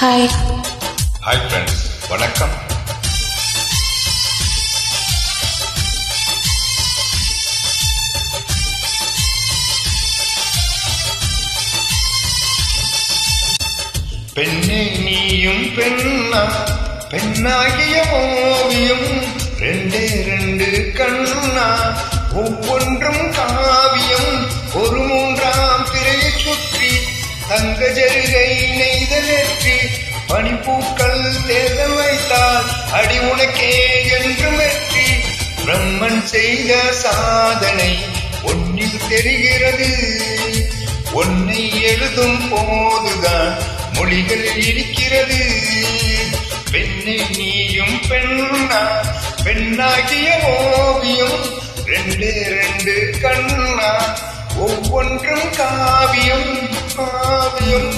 Hi hi friends வணக்கம். பெண்ணே நீயும் பெண்ணா பெண்ணாகிய ஓவியம் ரெண்டே ரெண்டு கண்ணா ஒவ்வொன்றும் காவியம் ஒரு மூன்றாம் திரையை சுற்றி தங்க ஜருகை நெய்த பனிப்பூக்கள் தேர்தல் வைத்தால் அடி உனக்கே என்று வெற்றி. பிரம்மன் செய்த சாதனை ஒன்னில் தெரிகிறது. ஒன்னை எழுதும் போதுதான் மொழிகள் இருக்கிறது. பெண்ணை நீயும் பெண்ணா பெண்ணாகிய ஓவியம் ரெண்டு ரெண்டு கண்ணா. ஒவ்வொன்றும் காவியம் காவியம்.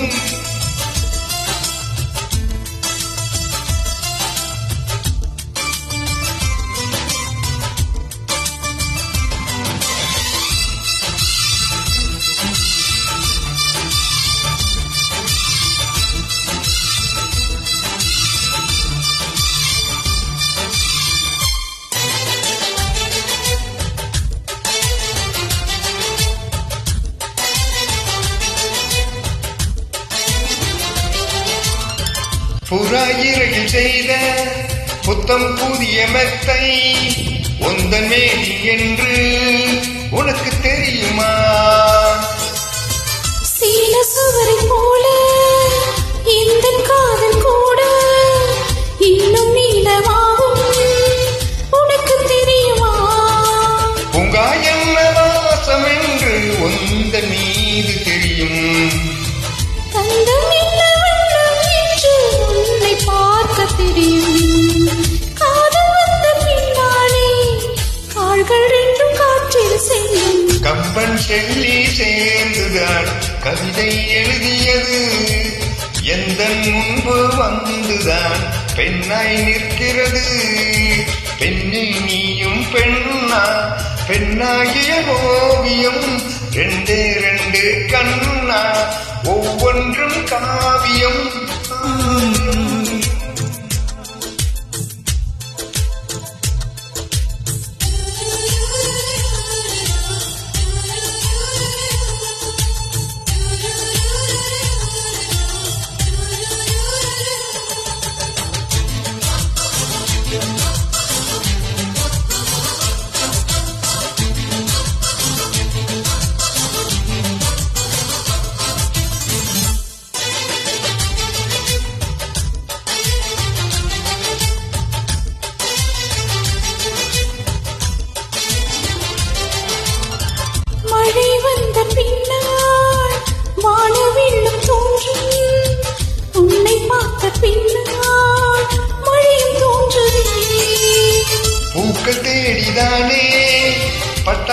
புறாயிரகில் செய்த புத்தம் புதிய மெத்தை ஒந்தன் மேனி என்று கம்பன் செல்லி சேர்ந்துதான் கவிதை எழுதியது எந்த முன்பு வந்துதான். பெண்ணாய் நிற்கிறது. பெண்ணை நீயும் பெண்ணா. பெண்ணாகிய ஓவியம் ரெண்டே ரெண்டு கண்ணா. ஒவ்வொன்றும் காவியம்.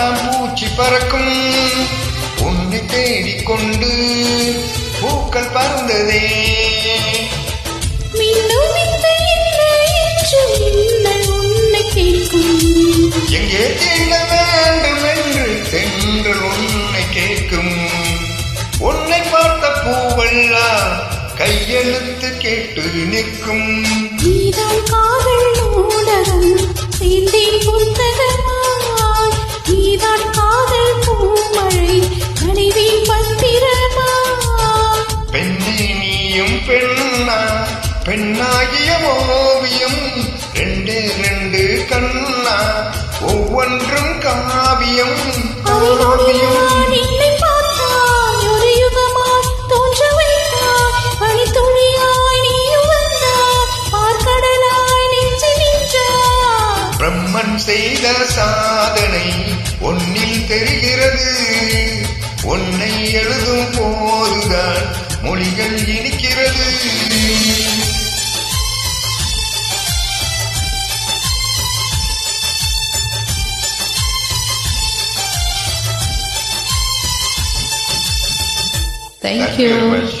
பட்டாம்பூச்சி பறக்கும். உன்னை தேடிக்கொண்டு பூக்கள் பறந்ததே. எங்கே தீண்ட வேண்டும் என்று தென்றல் உன்னை கேட்கும். உன்னை பார்த்த பூவெல்லாம் கையெழுத்து கேட்டு நிற்கும். நீதான் காதல் நூலகம் புத்தகமாய் நீதான் காதல் பூமழை நனைவேன் பத்திரமாய் பெண்ணே நீயும் பெண்ணா? பெண்ணாகிய ஓவியம் ரெண்டே ரெண்டு கண்ணா? ஒவ்வொன்றும் காவியம் காவியம். சாதனை ஒன்னில் தெரிகிறது உன்னை எழுதும் போதுதான் மொழிகள் இனிக்கிறது Thank Thank you you. very much.